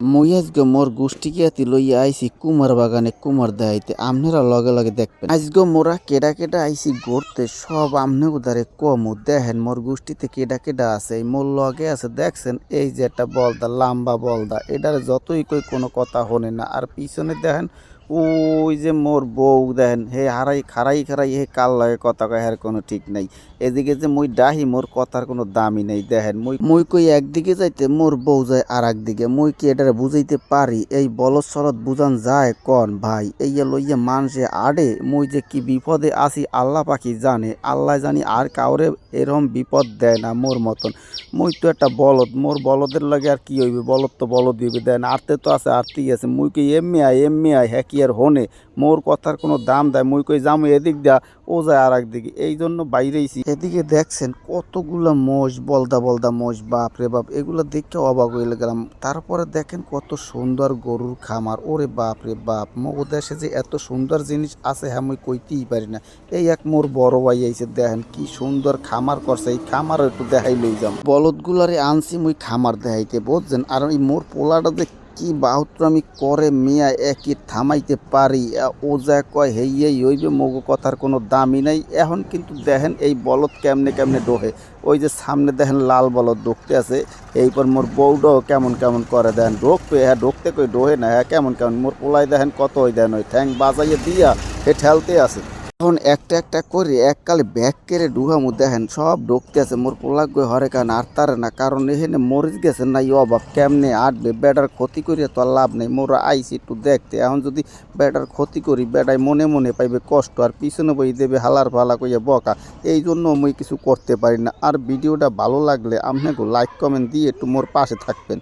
মুই আজকে মোর গোষ্ঠীকে লইয়া আইসি কুমার বাগানে কুমার দেখাইতে আমনেরা লগে লগে দেখবেন। আজকে মোরা কেডা কেডা আইসি ঘুরতে সব আমনে উদারে কমু। দেখেন মোর গোষ্ঠীতে কেডা কেডা আছে, মোর লগে আছে, দেখছেন? এই যে একটা বলদা, লাম্বা বলদা এটার যতই কই কোনো কথা হনে না। আর পিছনে দেখেন ওই যে মোর বউ দেখেন, হে হারাই খারাই খারাই, হে কাল লাগে কথা কয় কোনো ঠিক নাই। এদিকে যে মুই ডাহি, মোর কথার কোনো দামই নেই, দেখেন। মুই মুই কই একদিকে যাইতে, মোর বউ যায় আর একদিকে মুই কি এটারে বুঝাইতে পারি? এই বলদ সরদ বুঝান যায় কন ভাই? এই লইয়া মানুষে আডে, মুই যে কি বিপদে আছি, আল্লাহ পাখি জানে। আল্লাহ জানি আর কাউরে এরকম বিপদ দেয় না মোর মতন। মুই তো একটা বলদ, মোর বলদের লাগে আর কি হইবে? বলদ তো বলদ হইবে দেন আরতে তো আছে, আরতেই আছে। মুই কই এমনি আয় এমনি আয় হ্যাঁ কি আর হনে, মোর কথার কোনো দাম দেয়, মুই কই যাম এদিক দা ও যায় আর একদিকে এই জন্য বাইরেইছি। এদিকে দেখছেন কতগুলা মোষ, বলদা বলদা মোষ, বাপ রে বাপ, এগুলো দেখে অবাক হয়ে গেলাম। তারপরে দেখেন কত সুন্দর গরুর খামার। ওরে বাপ রে বাপ, মগো দেশে যে এত সুন্দর জিনিস আছে হ্যাঁ মুই কইতেই পারি না। এই এক মোর বড় ভাই আইছে, দেখেন কি সুন্দর খামার করছে, এই খামার একটু দেখাই লই যাম। বলদগুলারে আনছি, মুই খামার দেখাইতে, বুঝছেন? আর এই মোর পোলাটা যে কি বাহুত্রামি করে মিয়া একই থামাইতে পারি? ও যা কয় হেইয়েই হইবে, মগো কথার কোনো দামই নাই। এখন কিন্তু দেখেন এই বলদ কেমনে কেমনে ডোহে। ওই যে সামনে দেখেন লাল বলদ ডুকতে আছে। এইপর মোর বউডাও কেমন কেমন করে দেন। ডোকবে হ্যাঁ ডুকতে কই ডোহে না হ্যাঁ কেমন কেমন। মোর পোলাই দেখেন কত ওই দেন ওই ঠ্যাং বাজাইয়ে দিয়া হে ঠেলতে আছে। এখন একটা একটা করে এককালে ব্যাগ কেড়ে ডুহামু দেখেন সব ঢুকতে আছে। মোর পোলাক গই হরে কান আর তারে না, কারণ এখানে মরিচ গেছে না ই অভাব কেমনে আটবে বেটার ক্ষতি করিয়া তো আর লাভ নেই। মোরা আইছি একটু দেখতে। এখন যদি বেটার ক্ষতি করি বেটায় মনে মনে পাইবে কষ্ট আর পিছনে বই দেবে হালার ফালা কইয়া বকা। এই জন্য মুই কিছু করতে পারি না। আর ভিডিওটা ভালো লাগলে আপনাকে লাইক কমেন্ট দিয়ে একটু মোর পাশে থাকবেন।